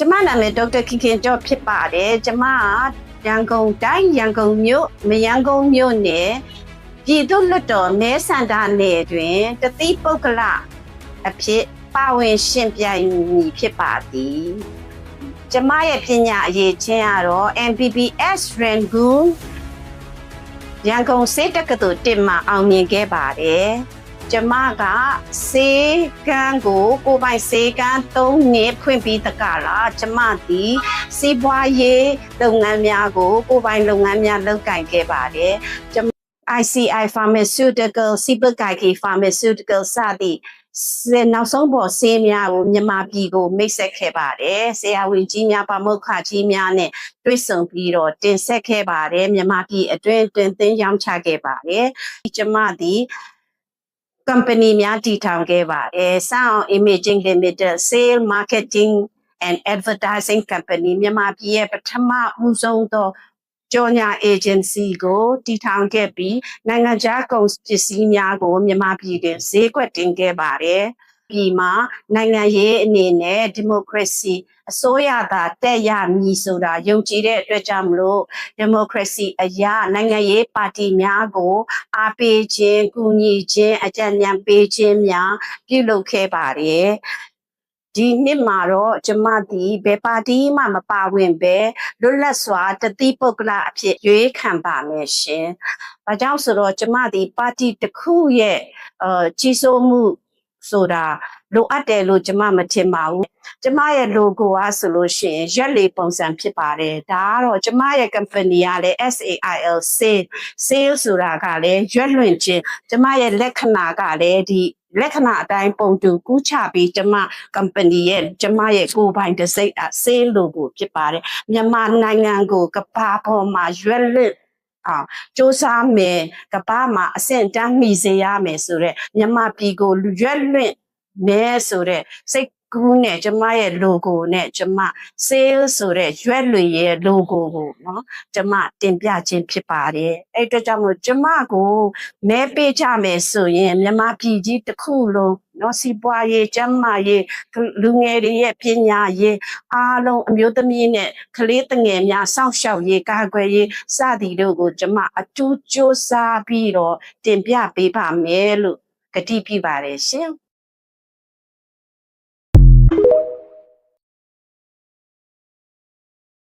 ကျမနာမည်ဒေါက်တာခင်ခင်ကျော်ဖြစ်ပါတယ်ကျမကရန်ကုန်တိုင်းရန်ကုန်မြို့မရန်ကုန်မြို့နယ်ပြည်သူ့လွတ်တော်မဲဆန္ဒနယ်တွင်တတိပုဂ္ဂလအဖြစ်ပါဝင်ရှင်ပြိုင်မည်ဖြစ်ပါသည်ကျမရဲ့ပညာအရေးချင်းကတော့ MBBS Rangoon ရန်ကုန်စေတက္ကသိုလ်တင်မှာအောင်မြင်ခဲ့ပါတယ် ကျမကစေကန်းကိုကိုယ်ပိုင်စေကန်း၃နှစ်ဖွင့်ပြီးတကလားကျမသည်စီးပွားရေးလုပ်ငန်းများကိုကိုယ်ပိုင်လုပ်ငန်းများလုပ်ကိုင်ခဲ့ပါတယ်ကျမ ICI Pharmaceutical Sibagaki Pharmaceutical စသည့်စေနောက်ဆုံးပေါ်ဆေးများကိုမြန်မာပြည်ကိုမိတ်ဆက်ခဲ့ပါတယ်ဆရာဝန်ကြီးများပါမုခကြီးများနဲ့တွေ့ဆုံပြီးတော့တင်ဆက်ခဲ့ပါတယ်မြန်မာပြည်အတွင်းတွင်သင်းရောင်းချခဲ့ပါတယ်ကျမသည် company များတည်ထောင်ခဲ့ပါတယ် Sound Imaging Limited Sale Marketing and Advertising Company မြန်မာပြည်ရဲ့ပထမဦးဆုံးသောကြော်ညာ agency ကိုတည်ထောင်ခဲ့ပြီးနိုင်ငံခြားကုန်ပစ္စည်းများကိုမြန်မာပြည်တွင်ဈေးကွက်တင်ခဲ့ပါတယ် ပြည်မှာနိုင်ငံရေးအနေနဲ့ဒီမိုကရေစီအစိုးရသာတက်ရမည်ဆိုတာယုံကြည်တဲ့အတွက်ကြောင့်မလို့ဒီမိုကရေစီအရာနိုင်ငံရေးပါတီများကိုအားပေးခြင်း၊ကူညီခြင်းအကြံဉာဏ်ပေးခြင်းများပြုလုပ်ခဲ့ပါတယ်ဒီနှစ်မှာတော့ကျမသည်ဘယ်ပါတီမှမပါဝင်ပဲလွတ်လပ်စွာတတိပုဂ္ဂလအဖြစ်ရွေးခံပါမယ်ရှင်။ဘာကြောင့်ဆိုတော့ကျမသည်ပါတီတစ်ခုရဲ့အဲကြီးစိုးမှု ဆိုတာလိုအပ်တယ်လို့ကျမမထင်ပါဘူး။ကျမရဲ့ logo ကဆိုလို့ရှိရင်ရက်လေပုံစံဖြစ်ပါတယ်။ဒါကတော့ကျမရဲ့ company ကလည်း SAIL sale sale ဆိုတာကလည်းရွက်လွင်ခြင်းကျမရဲ့လက္ခဏာကလည်းဒီလက္ခဏာအတိုင်းပုံတူကူးချပြီးကျမ company ရဲ့ကျမရဲ့ကိုယ်ပိုင်တစ်စိတ်အ sale logo ဖြစ်ပါတယ်မြန်မာနိုင်ငံကိုကမ္ဘာပေါ်မှာရွက်လွင် အောင်စ조사မယ်ကမ္ဘာမှာအဆင့်တန်းမှီစေရမယ်ဆိုတော့မြန်မာပြည်ကိုရွက်လွင်မယ်ဆိုတော့စိတ် ကူးနဲ့ကျမရဲ့ logo နဲ့ကျမ sale ဆိုတဲ့ရွက်လွေရဲ့ logo ကိုနော်ကျမတင်ပြခြင်းဖြစ်ပါတယ်အဲ့အတွက်ကြောင့်မို့ကျမကိုမဲပေးကြမယ်ဆိုရင်မြန်မာပြည်ကြီးတစ်ခုလုံးနော်စီးပွားရေးကျန်းမာရေးလူငယ်တွေရဲ့ပညာရေးအားလုံးအမျိုးသမီးနဲ့ကလေးငယ်များစောင့်ရှောက်ရေးကာကွယ်ရေးစသည်တို့ကိုကျမအထူးစ조사ပြီးတော့တင်ပြပေးပါမယ်လို့ကတိပြုပါတယ်ရှင်